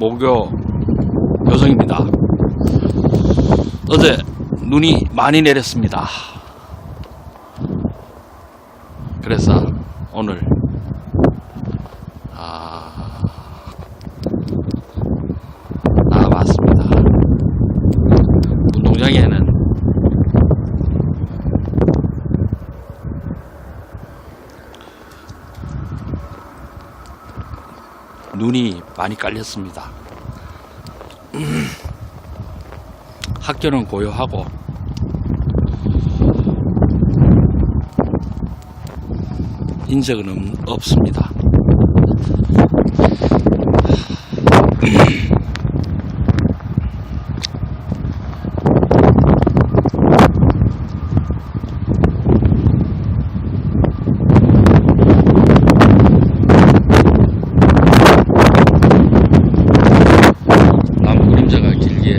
목요 여성입니다. 어제 눈이 많이 내렸습니다. 그래서 오늘 아, 나와봤습니다. 운동장에는 눈이 많이 깔렸습니다. 학교는 고요하고 인적은 없습니다. 나무 그림자가 길게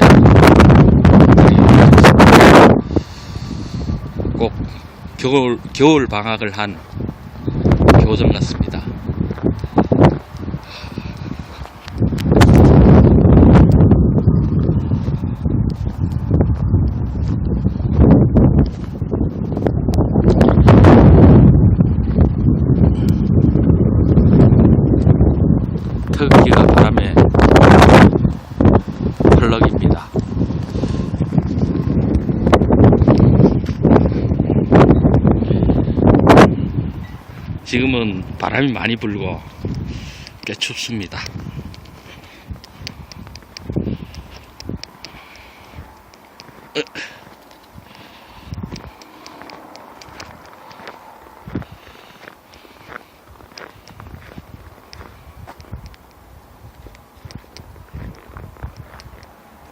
꼭 겨울 겨울 방학을 한 교정 같습니다. 특기가 바람에 펄럭입니다. 지금은 바람이 많이 불고 꽤 춥습니다.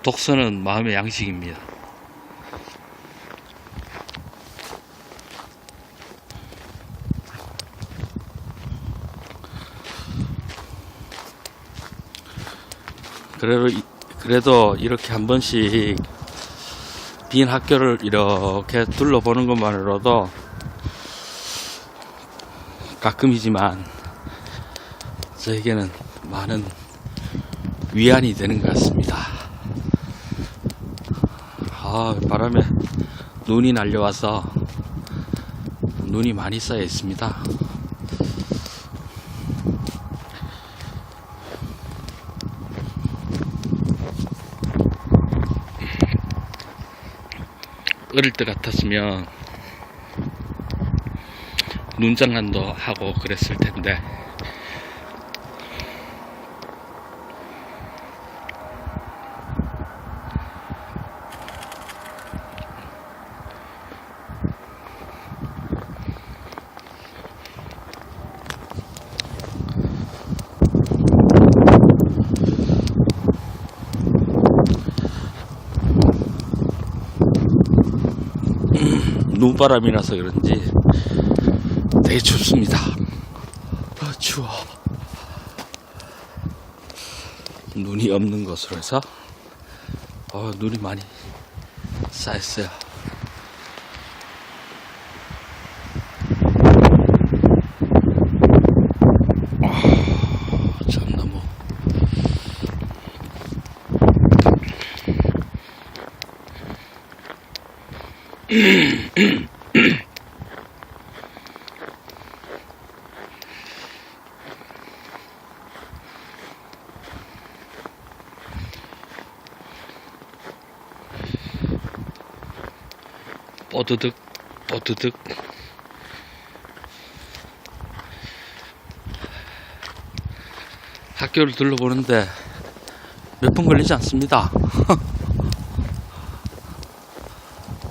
독서는 마음의 양식입니다. 그래도, 이- 그래도 이렇게 한 번씩 빈 학교를 이렇게 둘러보는 것만으로도 가끔이지만 저에게는 많은 위안이 되는 것 같습니다. 아, 바람에 눈이 날려와서 눈이 많이 쌓여 있습니다. 어릴 때 같았으면 눈장난도 하고 그랬을 텐데 눈바람이라서 그런지 되게 춥습니다. 아, 추워. 눈이 없는 곳으로 해서 어, 눈이 많이 쌓였어요. 뽀드득 뽀드득 학교를 둘러보는데 몇 분 걸리지 않습니다.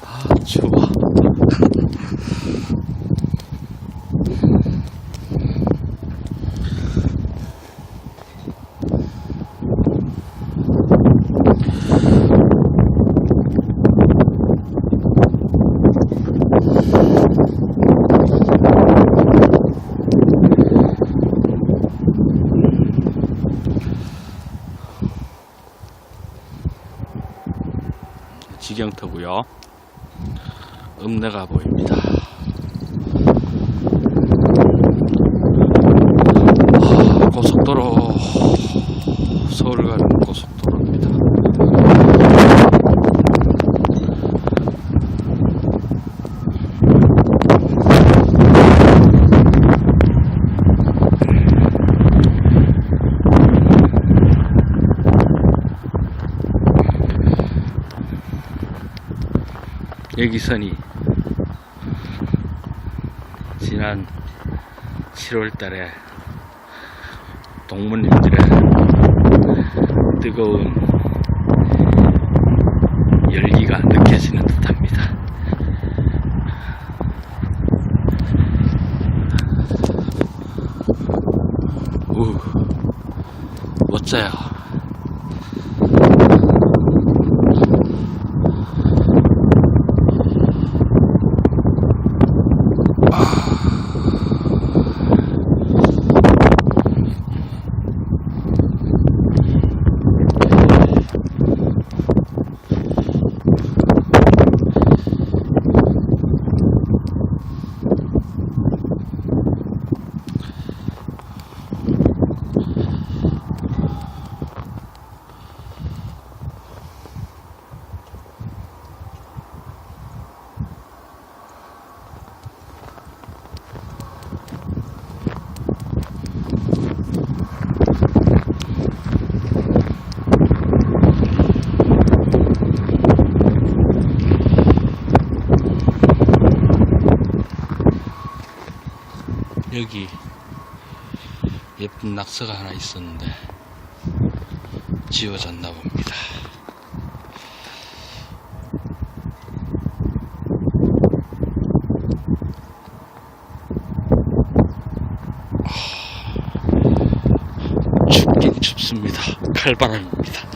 아 추워. 지경터고요. 읍내가 보입니다. 아, 고속도로 서울 가는 여기 선이 지난 7월 달에 동무님들의 뜨거운 열기가 느껴지는 듯합니다. 우, 멋져요. 여기 예쁜 낙서가 하나 있었는데 지워졌나 봅니다. 아, 춥긴 춥습니다. 칼바람입니다.